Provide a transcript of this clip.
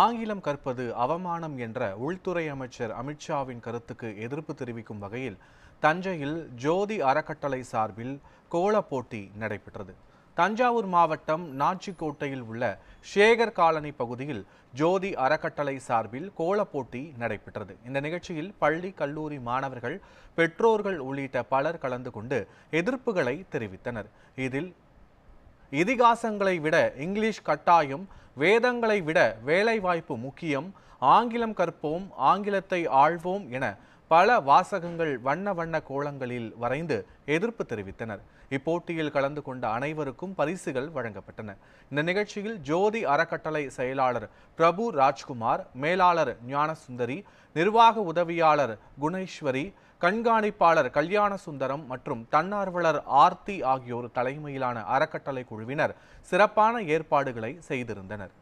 ஆங்கிலம் கற்பது அவமானம் என்ற உள்துறை அமைச்சர் அமித்ஷாவின் கருத்துக்கு எதிர்ப்பு தெரிவிக்கும் வகையில் தஞ்சையில் ஜோதி அறக்கட்டளை சார்பில் கோலப் போட்டி நடைபெற்றது. தஞ்சாவூர் மாவட்டம் நாச்சிக்கோட்டையில் உள்ள சேகர் காலனி பகுதியில் ஜோதி அறக்கட்டளை சார்பில் கோலப் போட்டி நடைபெற்றது. இந்த நிகழ்ச்சியில் பள்ளி கல்லூரி மாணவர்கள் பெற்றோர்கள் உள்ளிட்ட பலர் கலந்து கொண்டு எதிர்ப்புகளை தெரிவித்தனர். இதில் இதிகாசங்களை விட இங்கிலீஷ் கட்டாயம் வேதங்களை விட வேலைவாய்ப்பு முக்கியம். ஆங்கிலம் கற்போம் ஆங்கிலத்தை ஆழ்வோம் என பல வாசகங்கள் வண்ண வண்ண கோலங்களில் வரைந்து எதிர்ப்பு தெரிவித்தனர். இப்போட்டியில் கலந்து கொண்ட அனைவருக்கும் பரிசுகள் வழங்கப்பட்டன. இந்த நிகழ்ச்சியில் ஜோதி அறக்கட்டளை செயலாளர் பிரபு ராஜ்குமார் மேலாளர் ஞானசுந்தரி நிர்வாக உதவியாளர் குணேஸ்வரி கண்காணிப்பாளர் கல்யாண சுந்தரம் மற்றும் தன்னார்வலர் ஆர்த்தி ஆகியோர் தலைமையிலான அறக்கட்டளை குழுவினர் சிறப்பான ஏற்பாடுகளை செய்திருந்தனர்.